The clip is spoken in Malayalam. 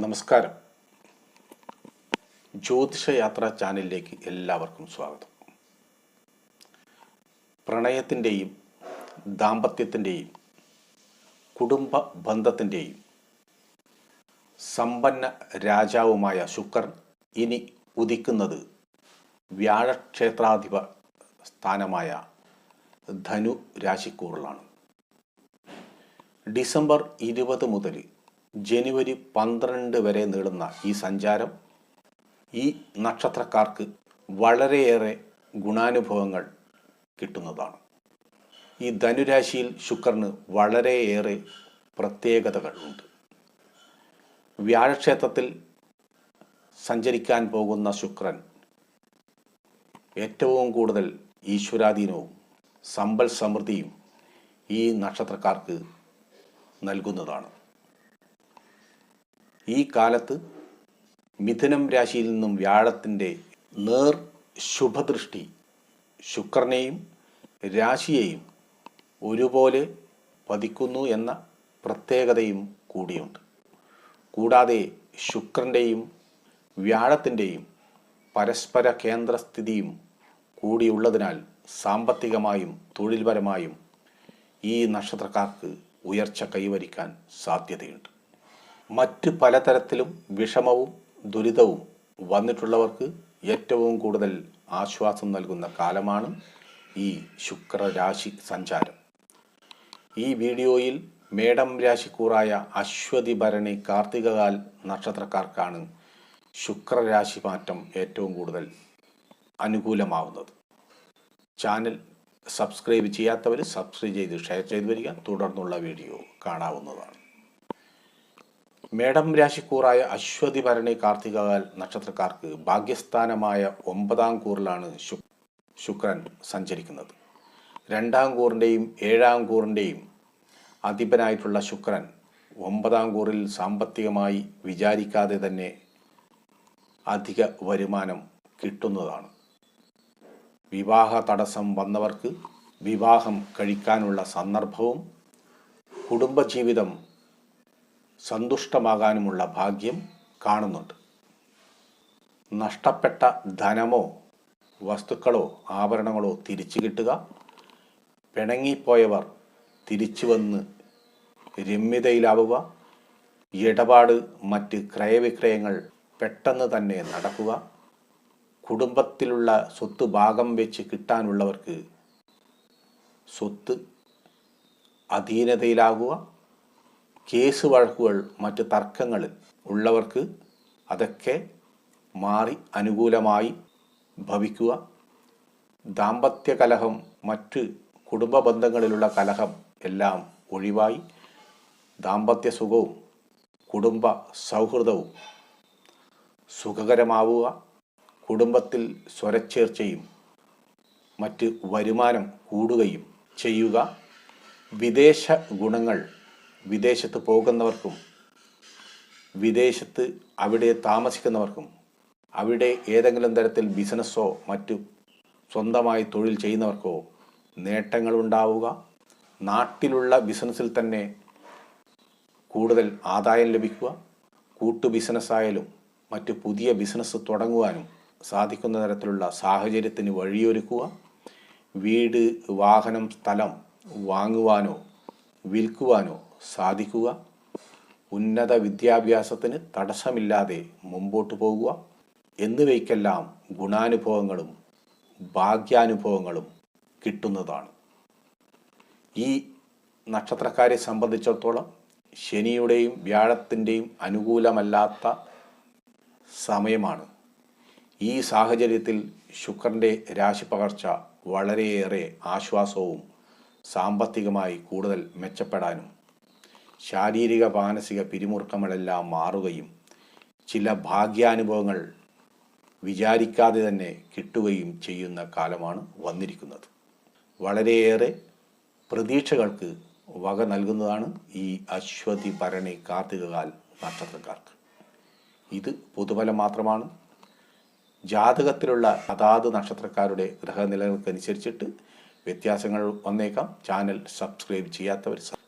നമസ്കാരം. ജ്യോതിഷയാത്ര ചാനലിലേക്ക് എല്ലാവർക്കും സ്വാഗതം. പ്രണയത്തിന്റെയും ദാമ്പത്യത്തിന്റെയും കുടുംബ ബന്ധത്തിന്റെയും സമ്പന്ന രാജാവുമായ ശുക്രൻ ഇനി ഉദിക്കുന്നത് വ്യാഴക്ഷേത്രാധിപ സ്ഥാനമായ ധനു രാശിക്കൂറിലാണ്. ഡിസംബർ ഇരുപത് മുതൽ ജനുവരി പന്ത്രണ്ട് വരെ നീളുന്ന ഈ സഞ്ചാരം ഈ നക്ഷത്രക്കാർക്ക് വളരെയേറെ ഗുണാനുഭവങ്ങൾ കിട്ടുന്നതാണ്. ഈ ധനുരാശിയിൽ ശുക്രന് വളരെയേറെ പ്രത്യേകതകൾ ഉണ്ട്. വ്യാഴക്ഷേത്രത്തിൽ സഞ്ചരിക്കാൻ പോകുന്ന ശുക്രൻ ഏറ്റവും കൂടുതൽ ഈശ്വരാധീനവും സമ്പൽ സമൃദ്ധിയും ഈ നക്ഷത്രക്കാർക്ക് നൽകുന്നതാണ്. ഈ കാലത്ത് മിഥുനം രാശിയിൽ നിന്നും വ്യാഴത്തിന്റെ നേർ ശുഭദൃഷ്ടി ശുക്രനെയും രാശിയെയും ഒരുപോലെ പതിക്കുന്നു എന്ന പ്രത്യേകതയും കൂടിയുണ്ട്. കൂടാതെ ശുക്രന്റെയും വ്യാഴത്തിന്റെയും പരസ്പര കേന്ദ്രസ്ഥിതിയും കൂടിയുള്ളതിനാൽ സാമ്പത്തികമായും തൊഴിൽപരമായും ഈ നക്ഷത്രക്കാർക്ക് ഉയർച്ച കൈവരിക്കാൻ സാധ്യതയുണ്ട്. മറ്റ് പലതരത്തിലും വിഷമവും ദുരിതവും വന്നിട്ടുള്ളവർക്ക് ഏറ്റവും കൂടുതൽ ആശ്വാസം നൽകുന്ന കാലമാണ് ഈ ശുക്രരാശി സഞ്ചാരം. ഈ വീഡിയോയിൽ മേടം രാശിക്കൂറായ അശ്വതി ഭരണി കാർത്തികകാൽ നക്ഷത്രക്കാർക്കാണ് ശുക്രരാശി മാറ്റം ഏറ്റവും കൂടുതൽ അനുകൂലമാവുന്നത്. ചാനൽ സബ്സ്ക്രൈബ് ചെയ്യാത്തവർ സബ്സ്ക്രൈബ് ചെയ്ത് ഷെയർ ചെയ്തു വരിക. തുടർന്നുള്ള വീഡിയോ കാണാവുന്നതാണ്. മേടം രാശിക്കൂറായ അശ്വതി ഭരണി കാർത്തികകാൽ നക്ഷത്രക്കാർക്ക് ഭാഗ്യസ്ഥാനമായ ഒമ്പതാം കൂറിലാണ് ശു ശുക്രൻ സഞ്ചരിക്കുന്നത്. രണ്ടാം കൂറിന്റെയും ഏഴാം കൂറിന്റെയും അധിപനായിട്ടുള്ള ശുക്രൻ ഒമ്പതാം കൂറിൽ സാമ്പത്തികമായി വിചാരിക്കാതെ തന്നെ അധിക വരുമാനം കിട്ടുന്നതാണ്. വിവാഹ തടസ്സം വന്നവർക്ക് വിവാഹം കഴിക്കാനുള്ള സന്ദർഭവും കുടുംബജീവിതം സന്തുഷ്ടമാകാനുമുള്ള ഭാഗ്യം കാണുന്നുണ്ട്. നഷ്ടപ്പെട്ട ധനമോ വസ്തുക്കളോ ആഭരണങ്ങളോ തിരിച്ചു കിട്ടുക പിണങ്ങിപ്പോയവർ തിരിച്ചു വന്ന് രമ്യതയിലാവുക ഇടപാട് മറ്റ് ക്രയവിക്രയങ്ങൾ പെട്ടെന്ന് തന്നെ നടക്കുക കുടുംബത്തിലുള്ള സ്വത്ത് ഭാഗം വെച്ച് കിട്ടാനുള്ളവർക്ക് സ്വത്ത് അധീനതയിലാകുക കേസ് വഴക്കുകൾ മറ്റ് തർക്കങ്ങളിൽ ഉള്ളവർക്ക് അതൊക്കെ മാറി അനുകൂലമായി ഭവിക്കുക. ദാമ്പത്യ കലഹം മറ്റ് കുടുംബ ബന്ധങ്ങളിലുള്ള കലഹം എല്ലാം ഒഴിവായി ദാമ്പത്യ സുഖവും കുടുംബ സൗഹൃദവും സുഖകരമാവുക. കുടുംബത്തിൽ സ്വരച്ചേർച്ചയും മറ്റ് വരുമാനം കൂടുകയും ചെയ്യുക. വിദേശ ഗുണങ്ങൾ വിദേശത്ത് പോകുന്നവർക്കും വിദേശത്ത് അവിടെ താമസിക്കുന്നവർക്കും അവിടെ ഏതെങ്കിലും തരത്തിൽ ബിസിനസ്സോ മറ്റു സ്വന്തമായി തൊഴിൽ ചെയ്യുന്നവർക്കോ നേട്ടങ്ങൾ ഉണ്ടാവുക. നാട്ടിലുള്ള ബിസിനസ്സിൽ തന്നെ കൂടുതൽ ആദായം ലഭിക്കുക. കൂട്ടു ബിസിനസ്സായാലും മറ്റു പുതിയ ബിസിനസ് തുടങ്ങുവാനും സാധിക്കുന്ന തരത്തിലുള്ള സാഹചര്യത്തിന് വഴിയൊരുക്കുക. വീട് വാഹനം സ്ഥലം വാങ്ങുവാനോ വിൽക്കുവാനോ സാധിക്കുക. ഉന്നത വിദ്യാഭ്യാസത്തിന് തടസ്സമില്ലാതെ മുമ്പോട്ട് പോകുക. എന്നിവയ്ക്കെല്ലാം ഗുണാനുഭവങ്ങളും ഭാഗ്യാനുഭവങ്ങളും കിട്ടുന്നതാണ്. ഈ നക്ഷത്രക്കാരെ സംബന്ധിച്ചിടത്തോളം ശനിയുടെയും വ്യാഴത്തിന്റെയും അനുകൂലമല്ലാത്ത സമയമാണ്. ഈ സാഹചര്യത്തിൽ ശുക്രന്റെ രാശി പകർച്ച വളരെയേറെ ആശ്വാസവും സാമ്പത്തികമായി കൂടുതൽ മെച്ചപ്പെടാനും ശാരീരിക മാനസിക പിരിമുറുക്കങ്ങളെല്ലാം മാറുകയും ചില ഭാഗ്യാനുഭവങ്ങൾ വിചാരിക്കാതെ തന്നെ കിട്ടുകയും ചെയ്യുന്ന കാലമാണ് വന്നിരിക്കുന്നത്. വളരെയേറെ പ്രതീക്ഷകൾക്ക് വക നൽകുന്നതാണ് ഈ അശ്വതി ഭരണി കാർത്തികകാൽ നക്ഷത്രക്കാർക്ക്. ഇത് പൊതുഫലം മാത്രമാണ്. ജാതകത്തിലുള്ള അതാത് നക്ഷത്രക്കാരുടെ ഗ്രഹനിലകൾക്കനുസരിച്ചിട്ട് വ്യത്യാസങ്ങൾ വന്നേക്കാം. ചാനൽ സബ്സ്ക്രൈബ് ചെയ്യാത്തവർ